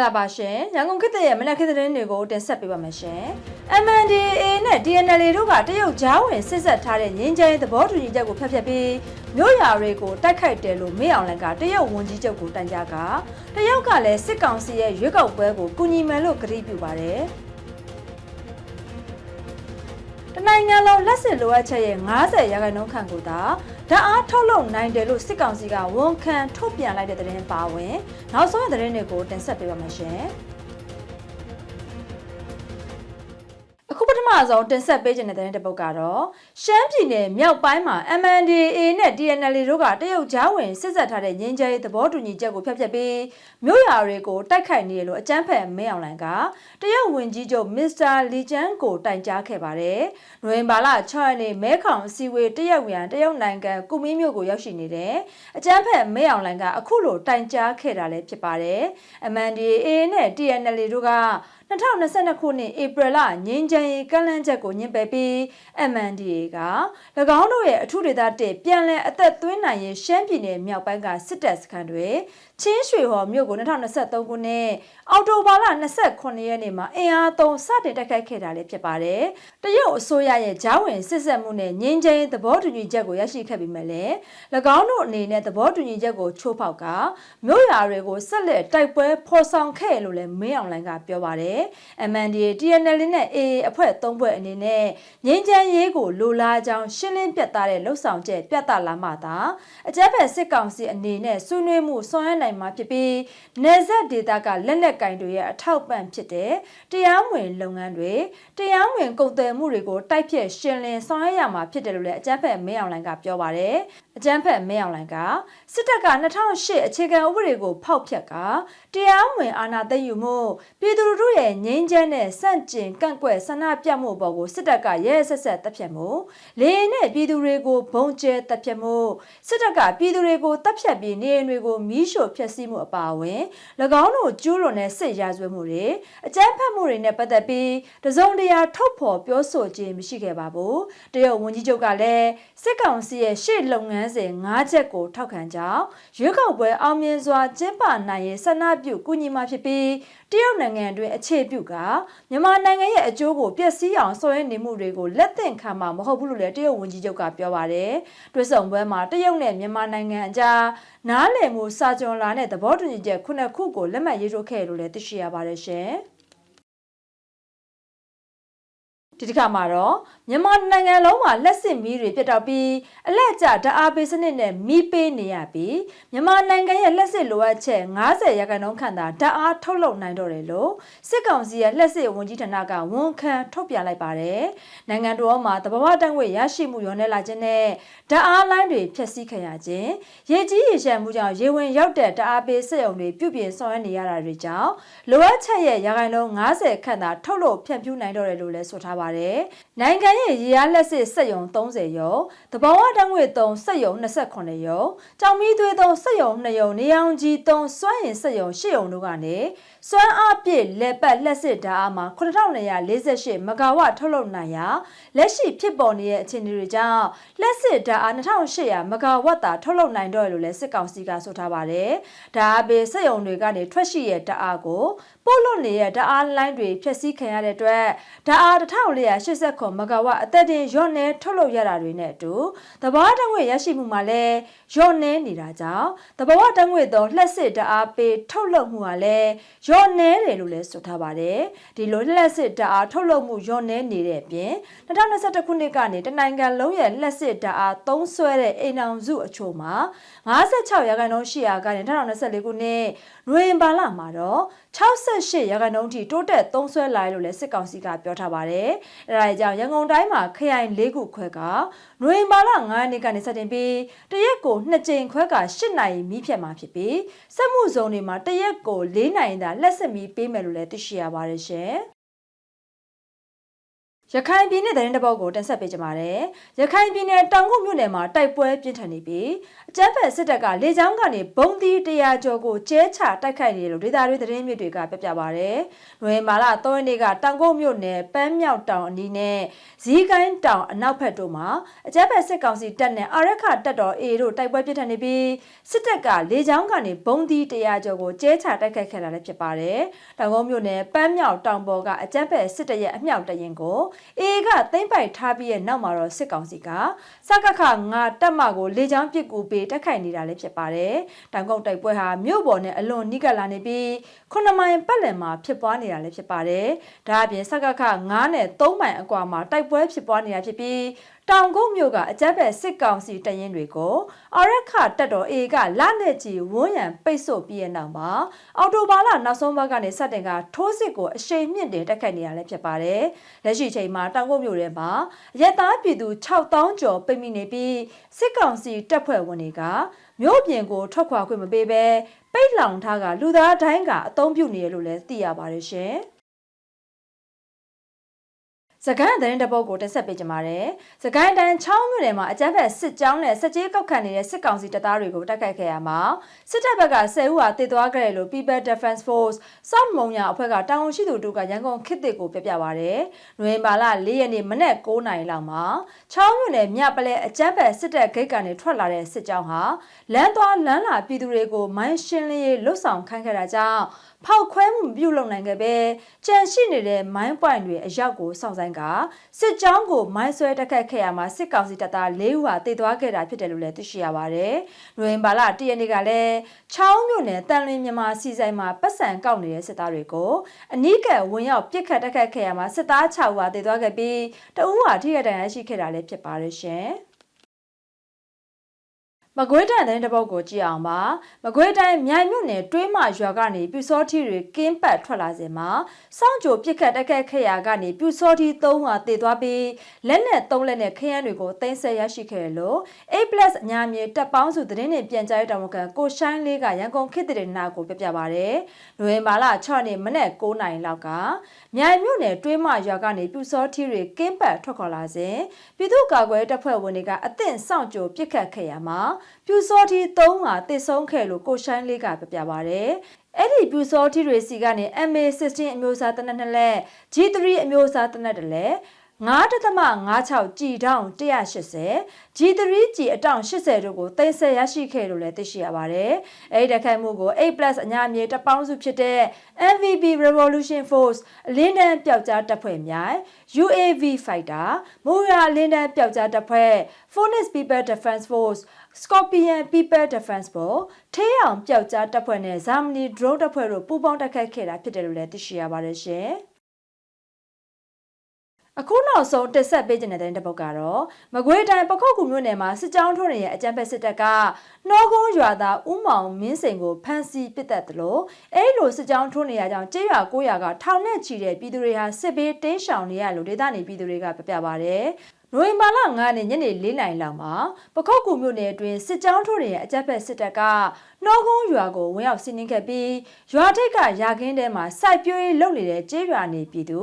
္ဂလာပါရှင်ရန်ကုန်ခေတ်သစ်ရဲ့မနက်ခေတ်သတင်းတွေကိုတင်ဆက်ပေးပါမယ်ရှင် MNDAA နဲ့ DNL တို့ကတရုတ်ကြားဝင်စစ်ဆက်ထားတဲ့ငင်းကျဲသဘောတူညီချက်ကိုဖျက်ဖျက်ပြီးမြို့ရွာတွေကိုတိုက်ခိုက်တယ်လို့မေအောင်လန်ကတရုတ်ဝန်ကြီးချုပ်ကိုတန်ကြားကတရုတ်ကလည်းစစ်ကောင်စီရဲ့ရွေးကောက်ပွဲကိုကူညီမယ်လို့ကတိပြုပါတယ်တနိုင်ငံလုံးလက်စစ်လိုအပ်ချက်ရဲ့90ရာခိုင်နှုန်းခန့်ကိုသာ ဓာတ်အားထုတ်လုပ်နိုင်တယ်လို့စစ်ကောင်စီကဝန်ခံထုတ်ပြန်လိုက်တဲ့သတင်းပါဝင်နောက်ဆုံးရသတင်းတွေကိုတင်ဆက်ပေးပါမယ်ရှင် မဆုံးတင်ဆက်ပေးခြင်းတဲ့သတင်းတစ်ပုဒ်ကတော့ရှမ်းပြည်နယ်မြောက်ပိုင်းမှာ MNDAA နဲ့ DNL တို့ကတရုတ်ကြားဝင်စစ်ဆက်ထားတဲ့ငင်းကြဲသဘောတူညီချက်ကိုဖျက်ဖျက်ပြီးမြို့ရွာတွေကိုတိုက်ခိုက်နေရလို့အကြမ်းဖက်မင်းအောင်လှိုင်ကတရုတ်ဝန်ကြီးချုပ်မစ္စတာလီကျန်းကိုတိုင်ကြားခဲ့ပါတယ်။နိုဝင်ဘာလ6ရက်နေ့မဲခေါင်အစည်းအဝေးတရုတ်မြန်တရုတ်နိုင်ငံကုမင်းမြို့ကိုရောက်ရှိနေတဲ့အကြမ်းဖက်မင်းအောင်လှိုင်ကအခုလိုတိုင်ကြားခဲ့တာလည်းဖြစ်ပါတယ်။ MNDAA နဲ့ DNL တို့က 2022ခုနှစ်ဧပြီလငင်းချမ်းရေးကန့်လန့်ချက်ကိုညှင့်ပယ်ပြီး MNDA က၎င်းတို့ရဲ့အထူးဒေသတစ်ပြန်လည်အသက်သွင်းနိုင်ရေးရှမ်းပြည်နယ်မြောက်ပိုင်းကစစ်တပ်စခန်းတွေ ချင်းရွှေဟော်မြို့ကို2023ခုနှစ်အောက်တိုဘာလ29ရက်နေ့မှာအင်အားသုံးစတင်တိုက်ခိုက်ခဲ့တာလည်းဖြစ်ပါတယ်။တရုတ်အစိုးရရဲ့ဂျားဝင်စစ်ဆက်မှုနဲ့ငင်းချင်းသဘောတူညီချက်ကိုရရှိခဲ့ပြီးမှလည်း၎င်းတို့အနေနဲ့သဘောတူညီချက်ကိုချိုးဖောက်ကမြို့ရွာတွေကိုဆက်လက်တိုက်ပွဲဖော်ဆောင်ခဲ့လို့လည်းမင်းအောင်လှိုင်ကပြောပါတယ်။ MNDA TNL နဲ့ AA အဖွဲ့၃ဖွဲ့အနေနဲ့ငင်းချမ်းရေးကိုလိုလားကြောင်းရှင်းလင်းပြတ်သားတဲ့လှုပ်ဆောင်ချက်ပြသလာမှသာအကြမ်းဖက်စစ်ကောင်စီအနေနဲ့ဆွေးနွေးမှုဆောင်ရွက်နိုင်မှာဖြစ်ပြီးနေဆက်ဒေတာကလက်နက်ကင်တွေရဲ့အထောက်ပံ့ဖြစ်တဲ့တရားမဝင်လုပ်ငန်းတွေတရားမဝင်ကုန်သွယ်မှုတွေကိုတိုက်ဖြတ်ရှင်းလင်းဆောင်ရွက်ရမှာဖြစ်တယ်လို့လည်းအကြမ်းဖက်မင်းအောင်လှိုင်ကပြောပါတယ်အကြမ်းဖက်မင်းအောင်လှိုင်ကစစ်တပ်က2008အခြေခံဥပဒေကိုဖောက်ဖျက်ကတရားမဝင်အာဏာသိမ်းယူမှုပြည်သူလူထုရဲ့ငြိမ်းချမ်းတဲ့စန့်ကျင်ကန့်ကွက်ဆန္ဒပြမှုပေါ်ကိုစစ်တပ်ကရဲရဲဆက်ဆက်တပ်ဖြတ်မှုလေနဲ့ပြည်သူတွေကိုဘုံကျဲတပ်ဖြတ်မှုစစ်တပ်ကပြည်သူတွေကိုတပ်ဖြတ်ပြီးနေအိမ်တွေကိုမီးရှို့ဖျက်ဆီးမှုအပါအဝင်၎င်းတို့ကျူးလွန်တဲ့စစ်ရာဇဝတ်မှုတွေအကြမ်းဖက်မှုတွေနဲ့ပတ်သက်ပြီးတစုံတရာထုတ်ဖော်ပြောဆိုခြင်းမရှိခဲ့ပါဘူးတရုတ်ဝန်ကြီးချုပ်ကလည်းစစ်ကောင်စီရဲ့ရှေ့လုပ်ငန်းစဉ်၅ချက်ကိုထောက်ခံကြောင်းရွေးကောက်ပွဲအောင်မြင်စွာကျင်းပနိုင်ရေးဆန္ဒပြုကူညီမှာဖြစ်ပြီးတရုတ်နိုင်ငံအတွင်းအခြေပြုကမြန်မာနိုင်ငံရဲ့အကျိုးကိုပျက်စီးအောင်ဆောင်ရွက်နေမှုတွေကိုလက်သင့်ခံမှာမဟုတ်ဘူးလို့လည်းတရုတ်ဝန်ကြီးချုပ်ကပြောပါတယ်။တွဲဆောင်ပွဲမှာတရုတ်နဲ့မြန်မာနိုင်ငံအကြားနားလည်မှုစာကြွန်လာတဲ့သဘောတူညီချက်ခုနှစ်ခုကိုလက်မှတ်ရေးထိုးခဲ့လို့လည်းသိရှိရပါတယ်ရှင်။ ဒီတစ်ခါမှာတော့မြန်မာနိုင်ငံလုံးမှာလက်စစ်မီးတွေပြတ်တောက်ပြီးအလက်ကျဓာတ်အားပေးစနစ်နဲ့မီးပေးနေရပြီးမြန်မာနိုင်ငံရဲ့လက်စစ်လိုအပ်ချက်90ရာခိုင်နှုန်းခန့်သာဓာတ်အားထုတ်လုပ်နိုင်တော့တယ်လို့စစ်ကောင်စီရဲ့လက်စစ်ဝန်ကြီးဌာနကဝန်ခံထုတ်ပြန်လိုက်ပါတယ်။နိုင်ငံတော်မှာတဘာဝတန်ခွေရရှိမှုရောနေလာခြင်းနဲ့ဓာတ်အားလိုင်းတွေဖျက်ဆီးခံရခြင်းရေကြီးရေရှမ်းမှုကြောင့်ရေဝင်ရောက်တဲ့ဓာတ်အားပေးစက်ရုံတွေပြုပြင်ဆောင်ရွက်နေရတာတွေကြောင့်လိုအပ်ချက်ရဲ့ရာခိုင်နှုန်း90ခန့်သာထုတ်လုပ်ဖြန့်ဖြူးနိုင်တော့တယ်လို့လည်းဆိုထားပါတယ်။နိုင်ငံရဲ့ရေအားလက်စစ်စက်ရုံ30ရုံတဘာဝတန်ခွေ3စက်ရုံ28ရုံကြောင်မီးသွေး3စက်ရုံ2ရုံနေအောင်ကြီး3စွမ်းရင်စက်ရုံ8ရုံတို့ကနေစွမ်းအားပြည့်လက်ပတ်လက်စစ်ဓာတ်အားမှာ9248မဂါဝတ်ထုတ်လုပ်နိုင်ရာလက်ရှိဖြစ်ပေါ်နေတဲ့အခြေအနေတွေကြောင့်လက်စစ်ဓာတ်အား2800မဂါဝတ်သာထုတ်လုပ်နိုင်တော့တယ်လို့လည်းစစ်ကောင်စီကဆိုထားပါတယ်။ဓာတ်အားပေးစက်ရုံတွေကနေထွက်ရှိတဲ့ဓာတ်အားကို ပို့လွတ်နေတဲ့ဓာတ်အားလိုင်းတွေဖျက်ဆီးခံရတဲ့အတွက်ဓာတ်အား1489မဂါဝတ်အသက်တင်ရော့နေထုတ်လုပ်ရတာတွေနဲ့အတူသဘာဝတံငွေရရှိမှုမှာလည်းရော့နေနေတာကြောင့်သဘာဝတံငွေသောလှက်စစ်ဓာတ်အားပေးထုတ်လုပ်မှုဟာလည်းရော့နေတယ်လို့လည်းဆိုထားပါတယ်ဒီလိုလှက်စစ်ဓာတ်အားထုတ်လုပ်မှုရော့နေနေတဲ့အပြင်2021ခုနှစ်ကနေတနိုင်ငံလုံးရဲ့လှက်စစ်ဓာတ်အားသုံးစွဲတဲ့အိမ်အောင်စုအချို့မှာ56ရာခိုင်နှုန်းရှိရာကနေ2024ခုနှစ်နိုဝင်ဘာလမှာတော့68ရာခိုင်နှုန်းထိတိုးတက်သုံးစွဲလာတယ်လို့လည်းစစ်ကောင်စီကပြောထားပါတယ်။အဲဒါကြောင့်ရန်ကုန်တိုင်းမှာခရိုင်၄ခုခွဲကနိုဝင်ဘာလ9ရက်နေ့ကနေစတင်ပြီးတရက်ကို2ကြိမ်ခွဲက8နိုင်မီးဖြတ်မှာဖြစ်ပြီးစက်မှုဇုံတွေမှာတရက်ကို4နိုင်သာလက်စစ်မီးပေးမယ်လို့လည်းသိရှိရပါတယ်ရှင်။ ရခိုင်ပြည်နယ်သတင်းတစ်ပုဒ်ကိုတင်ဆက်ပေးကြပါမယ်။ရခိုင်ပြည်နယ်တောင်ကုတ်မြို့နယ်မှာတိုက်ပွဲပြင်းထန်နေပြီးအကြမ်းဖက်စစ်တပ်ကလေကြောင်းကနေဘုံသီး100ကျော်ကိုကျဲချတိုက်ခိုက်နေတယ်လို့ဒေသတွင်းသတင်းမြစ်တွေကပြပြပါဗျ။နိုဝင်ဘာလ3ရက်နေ့ကတောင်ကုတ်မြို့နယ်ပန်းမြောက်တောင်အနီးနဲ့ဇီးကိုင်းတောင်အနောက်ဘက်တို့မှာအကြမ်းဖက်စစ်ကောင်စီတပ်နဲ့အာရခတပ်တော် A တို့တိုက်ပွဲပြင်းထန်နေပြီးစစ်တပ်ကလေကြောင်းကနေဘုံသီး100ကျော်ကိုကျဲချတိုက်ခိုက်ခဲ့တာလည်းဖြစ်ပါတယ်။တောင်ကုတ်မြို့နယ်ပန်းမြောက်တောင်ပေါ်ကအကြမ်းဖက်စစ်တပ်ရဲ့အမြောက်တရင်ကို A ကသိမ့်ပိုက်ထားပြီးရဲ့နောက်မှာတော့စစ်ကောင်စီကစကခငါတက်မကိုလေကြောင်းပစ်ကူပေးတက်ခိုက်နေတာလည်းဖြစ်ပါတယ်။တောင်ကုတ်တိုက်ပွဲဟာမြို့ပေါ်နဲ့အလွန်နီးကပ်လာနေပြီး9မိုင်ပတ်လည်မှာဖြစ်ပွားနေတာလည်းဖြစ်ပါတယ်။ဒါအပြင်စကခ9နဲ့3မိုင်အကွာမှာတိုက်ပွဲဖြစ်ပွားနေတာဖြစ်ပြီး တောင်ကုန်းမြို့ကအကြမ်းဖက်စစ်ကောင်စီတရင်တွေကိုအရက်ခတက်တော် A ကလနဲ့ကြီးဝန်းရံပိတ်ဆို့ပြီးတဲ့နောက်မှာအော်တိုဘာလနောက်ဆုံးဘက်ကနေစတင်ကထိုးစစ်ကိုအရှိန်မြင့်တင်တက်ခတ်နေရလည်းဖြစ်ပါတယ်။လက်ရှိချိန်မှာတောင်ကုန်းမြို့ထဲမှာရက်သားပြည်သူ6000ကျော်ပိတ်မိနေပြီးစစ်ကောင်စီတပ်ဖွဲ့ဝင်တွေကမြို့ပြင်ကိုထွက်ခွာခွင့်မပေးဘဲပိတ်လောင်ထားကလူသားတိုင်းကအုံပြုနေရလို့လည်းသိရပါတယ်ရှင်။ စကိုင်းသတင်းတပုတ်ကိုတက်ဆက်ပေးကြပါမယ်။စကိုင်းတိုင်းချောင်းမြို့နယ်မှာအကြမ်းဖက်စစ်ကြောင်းနဲ့စစ်ကြေးကောက်ခံနေတဲ့စစ်ကောင်စီတပ်သားတွေကိုတိုက်ခိုက်ခဲ့ရမှာစစ်တပ်ဘက်က10ဦးဟာတည်သွားခဲ့တယ်လို့ People Defense Force စောင့်မုံညာအဖွဲ့ကတာဝန်ရှိသူတို့ကရန်ကုန်ခေတ်သစ်ကိုပြပြပါရယ်။နိုဝင်ဘာလ4ရက်နေ့မနက်9:00နာရီလောက်မှာချောင်းမြို့နယ်မြပလဲအကြမ်းဖက်စစ်တပ်ဂိတ်ကနေထွက်လာတဲ့စစ်ကြောင်းဟာလမ်းသွားလမ်းလာပြည်သူတွေကိုမိုင်းရှင်းလင်းရေးလှုပ်ဆောင်ခိုင်းခဲ့တာကြောင့် ဖောက်ခွဲမှုမပြုလုပ်နိုင်ခဲ့ပဲကြန့်ရှိနေတဲ့မိုင်းပွိုင်တွေအရောက်ကိုစောင့်ဆိုင်ကစစ်ကြောင်းကိုမိုင်းဆွဲတက်ခတ်ခဲ့ရမှာစစ်ကောင်စီတပ်သား၄ဦးဟာတည်သွားခဲ့တာဖြစ်တယ်လို့လည်းသိရှိရပါတယ်။နိုဝင်ဘာလ၁ရက်နေ့ကလည်းချောင်းမြို့နယ်တန်လင်းမြန်မာစီဆိုင်မှာပတ်စံကောက်နေတဲ့စစ်သားတွေကိုအနီးကပ်ဝင်ရောက်ပစ်ခတ်တက်ခတ်ခဲ့ရမှာစစ်သား6ဦးဟာတည်သွားခဲ့ပြီးတအူးဟာထိရတန်ရရှိခဲ့တာလည်းဖြစ်ပါတယ်ရှင်။ မကွေးတိုင်းတဲ့တပုတ်ကိုကြည့်အောင်ပါမကွေးတိုင်းမြိုင်မြို့နယ်တွေးမရွာကနေပြူစောထီတွေကင်းပတ်ထွက်လာစဉ်မှာစောင့်ကြိုပစ်ခတ်တက်ခတ်ခရာကနေပြူစောထီ3ဟာတည်သွားပြီးလက်နဲ့3လက်နဲ့ခရမ်းတွေကိုတင်ဆက်ရရှိခဲ့တယ်လို့ A+ အညာမြေတပ်ပေါင်းစုသတင်းနဲ့ပြန်ကြားရေးတာဝန်ခံကိုရှိုင်းလေးကရန်ကုန်ခေတ်တဲ့နာကိုပြပြပါဗျ။နိုဝင်ဘာလ6ရက်နေ့မနက်9:00နာရီလောက်ကမြိုင်မြို့နယ်တွေးမရွာကနေပြူစောထီတွေကင်းပတ်ထွက်ခေါ်လာစဉ်ပြည်သူ့ကာကွယ်တပ်ဖွဲ့ဝင်တွေကအသင့်စောင့်ကြိုပစ်ခတ်ခဲ့ရမှာပြူစောတီ3ဟာတည်ဆုံးခဲ့လို့ကိုရှိုင်းလေးကပြပြပါဗျ။အဲ့ဒီပြူစောတီတွေစီကနေ MA16 အမျိုးအစားတနက်နှစ်လက် G3 အမျိုးအစားတနက်တလက် 9.56ကြည်တောင်180 G3 ကြည်အတောင်80တို့ကိုတင်ဆက်ရရှိခဲ့လို့လည်းသိရှိရပါတယ်။အဲဒီတက်ခိုက်မှုကို A+ အညာမြေတပေါင်းစုဖြစ်တဲ့ MVP Revolution Force အလင်းတန်းပျောက်ကြားတပ်ဖွဲ့များ UAV Fighter မိုးရာအလင်းတန်းပျောက်ကြားတပ်ဖွဲ့ Phoenix People Defense Force Scorpion People Defense Force ထေးအောင်ပျောက်ကြားတပ်ဖွဲ့နဲ့ Germany Drone တပ်ဖွဲ့တို့ပူးပေါင်းတိုက်ခိုက်ခဲ့တာဖြစ်တယ်လို့လည်းသိရှိရပါတယ်ရှင်။ အခုနောက်ဆုံးတက်ဆက်ပေးခြင်းတဲ့တဲ့ပုတ်ကတော့မကွေးတိုင်းပခုတ်ကူမြို့နယ်မှာစစ်ကြောင်းထိုးနေတဲ့အကြမ်းဖက်စစ်တပ်ကနှောကုန်းရွာသားဦးမောင်မင်းစိန်ကိုဖမ်းဆီးပစ်တက်တယ်လို့အဲဒီလိုစစ်ကြောင်းထိုးနေရကြောင်းကျေးရွာ900ကထောင်နဲ့ချီတဲ့ပြည်သူတွေဟာစစ်ဘေးတင်းရှောင်နေရလို့ဒေသနေပြည်သူတွေကပြပြပါဗျ။ နိုဝင်ဘာလ9ရက်နေ့ညနေ4နာရီလောက်မှာပခုတ်ကူမြို့နယ်အတွင်းစစ်ကြောင်းထိုးနေတဲ့အကြက်ဖက်စစ်တပ်ကနှောကုန်းရွာကိုဝင်ရောက်စီးနင်းခဲ့ပြီးရွာထိပ်ကရာခင်းထဲမှာစိုက်ပျိုးရေးလုပ်နေတဲ့ကျေးရွာနေပြည်သူ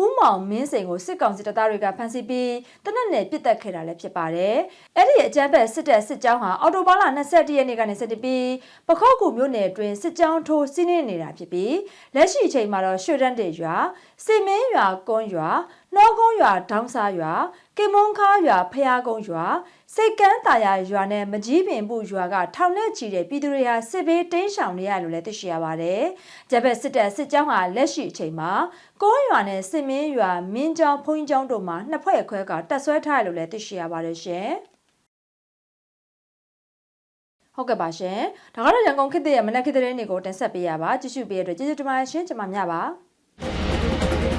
ဦးမောင်မင်းစိန်ကိုစစ်ကောင်စီတပ်သားတွေကဖမ်းဆီးပြီးတနက်နယ်ပစ်တက်ခဲ့တာလည်းဖြစ်ပါတယ်။အဲ့ဒီအကြမ်းဖက်စစ်တပ်စစ်ကြောင်းဟာအော်တိုဘာလ21ရက်နေ့ကနေစတင်ပြီးပခုတ်ကူမြို့နယ်အတွင်းစစ်ကြောင်းထိုးစီးနင်းနေတာဖြစ်ပြီးလက်ရှိအချိန်မှာတော့ရွှေတန်းတေရွာစီမင်းရွာကွန်းရွာ နှောကုန်းရွာဒေါင်းစားရွာကေမုံခါရွာဖျားကုန်းရွာစိတ်ကန်းတာယာရွာနဲ့မကြီးပင်ပုရွာကထောင်နဲ့ချီတဲ့ပြည်သူတွေဟာစစ်ဘေးတင်းရှောင်နေရလို့လည်းသိရှိရပါတယ်။ဂျပက်စစ်တပ်စစ်ကြောင်းဟာလက်ရှိအချိန်မှာကိုးရွာနဲ့စစ်မင်းရွာမင်းကျောင်းဖုန်ကျောင်းတို့မှာနှစ်ဖွဲ့ခွဲကတက်ဆွဲထားရလို့လည်းသိရှိရပါတယ်ရှင်။ဟုတ်ကဲ့ပါရှင်။ဒါကတော့ရန်ကုန်ခေတ်ရဲ့မနက်ခေတ်သတင်းတွေကိုတင်ဆက်ပေးရပါကြည့်ရှုပေးရတဲ့ကျေးဇူးတင်ပါတယ်ရှင်ကျွန်မမြပါ။